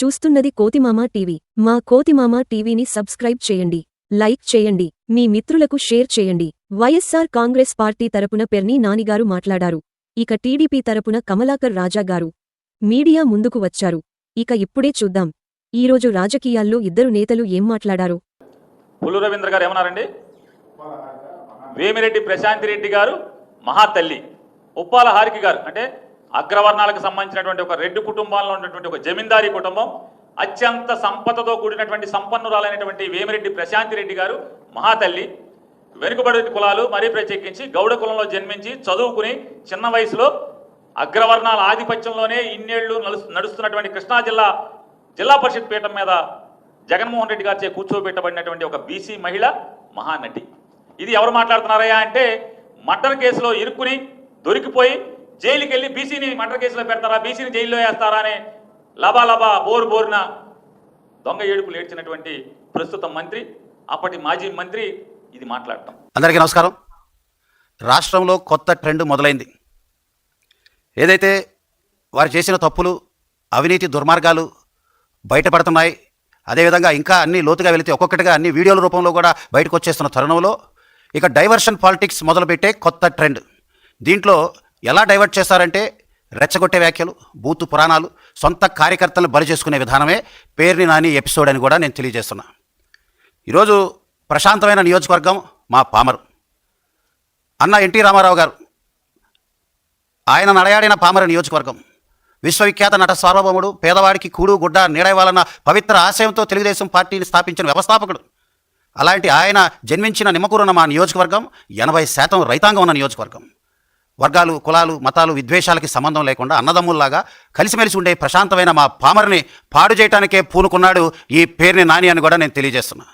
చూస్తున్నది కోతిమామ టీవీ. మా కోతిమామ టీవీని సబ్స్క్రైబ్ చేయండి లైక్ చేయండి మీ మిత్రులకు షేర్ చేయండి. వైఎస్సార్ కాంగ్రెస్ పార్టీ తరపున పెర్ని నానిగారు మాట్లాడారు. ఇక టీడీపీ తరపున కమలాకర్ రాజా గారు. మీడియా ముందుకు వచ్చారు. ఇక ఇప్పుడే చూద్దాం. ఈరోజు రాజకీయాల్లో ఇద్దరు నేతలు ఏం మాట్లాడారు? పుల్లు రవీంద్ర గారు ఏమన్నారండి? వేమిరెడ్డి ప్రశాంతి రెడ్డి గారు మహాతల్లి. ఉప్పాల గారు అంటే అగ్రవర్ణాలకు సంబంధించినటువంటి ఒక రెడ్డి కుటుంబాల్లో ఉన్నటువంటి ఒక జమీందారీ కుటుంబం అత్యంత సంపదతో కూడినటువంటి సంపన్నురాలైనటువంటి వేమిరెడ్డి ప్రశాంతి రెడ్డి గారు మహాతల్లి వెనుకబడి కులాలు మరీ ప్రత్యేకించి గౌడ కులంలో జన్మించి చదువుకుని చిన్న వయసులో అగ్రవర్ణాల ఆధిపత్యంలోనే ఇన్నేళ్ళు నడుస్తు- నడుస్తున్నటువంటి కృష్ణా జిల్లా జిల్లా పరిషత్ పీఠం మీద జగన్మోహన్ రెడ్డి గారిచే కూర్చోబెట్టబడినటువంటి ఒక బీసీ మహిళ మహానటి. ఇది ఎవరు మాట్లాడుతున్నారయ్యా అంటే మర్డర్ కేసులో ఇరుక్కుని దొరికిపోయి జైలుకి వెళ్ళి బీసీని మర్డర్ కేసులో పెడతారా? బీసీని జైల్లో వేస్తారా అని లబాలబా లబా బోరు బోరున దొంగ ఏడుపులు ఏడ్చినటువంటి ప్రస్తుత మంత్రి అప్పటి మాజీ మంత్రి ఇది మాట్లాడటం. అందరికీ నమస్కారం. రాష్ట్రంలో కొత్త ట్రెండ్ మొదలైంది. ఏదైతే వారు చేసిన తప్పులు అవినీతి దుర్మార్గాలు బయటపడుతున్నాయి అదేవిధంగా ఇంకా అన్ని లోతుగా వెళితే ఒక్కొక్కటిగా అన్ని వీడియోల రూపంలో కూడా బయటకు వచ్చేస్తున్న తరుణంలో ఇక డైవర్షన్ పాలిటిక్స్ మొదలుపెట్టే కొత్త ట్రెండ్. దీంట్లో ఎలా డైవర్ట్ చేస్తారంటే రెచ్చగొట్టే వ్యాఖ్యలు బూతు పురాణాలు సొంత కార్యకర్తలను బలి చేసుకునే విధానమే పేరుని నాని ఎపిసోడ్ అని కూడా నేను తెలియజేస్తున్నా. ఈరోజు ప్రశాంతమైన నియోజకవర్గం మా పామరు. అన్న ఎన్టీ రామారావు గారు ఆయన నడయాడిన పామర నియోజకవర్గం. విశ్వవిఖ్యాత నట సార్వభౌముడు పేదవాడికి కూడు గుడ్డ నీడవాలన్న పవిత్ర ఆశయంతో తెలుగుదేశం పార్టీని స్థాపించిన వ్యవస్థాపకుడు. అలాంటి ఆయన జన్మించిన నిమ్మకూరున్న మా నియోజకవర్గం ఎనభై శాతం రైతాంగం ఉన్న నియోజకవర్గం. వర్గాలు కులాలు మతాలు విద్వేషాలకి సంబంధం లేకుండా అన్నదమ్ముల్లాగా కలిసిమెలిసి ఉండే ప్రశాంతమైన మా పామర్ని పాడు చేయటానికే పూనుకున్నాడు ఈ పేరుని నాని అని కూడా నేను తెలియజేస్తున్నా.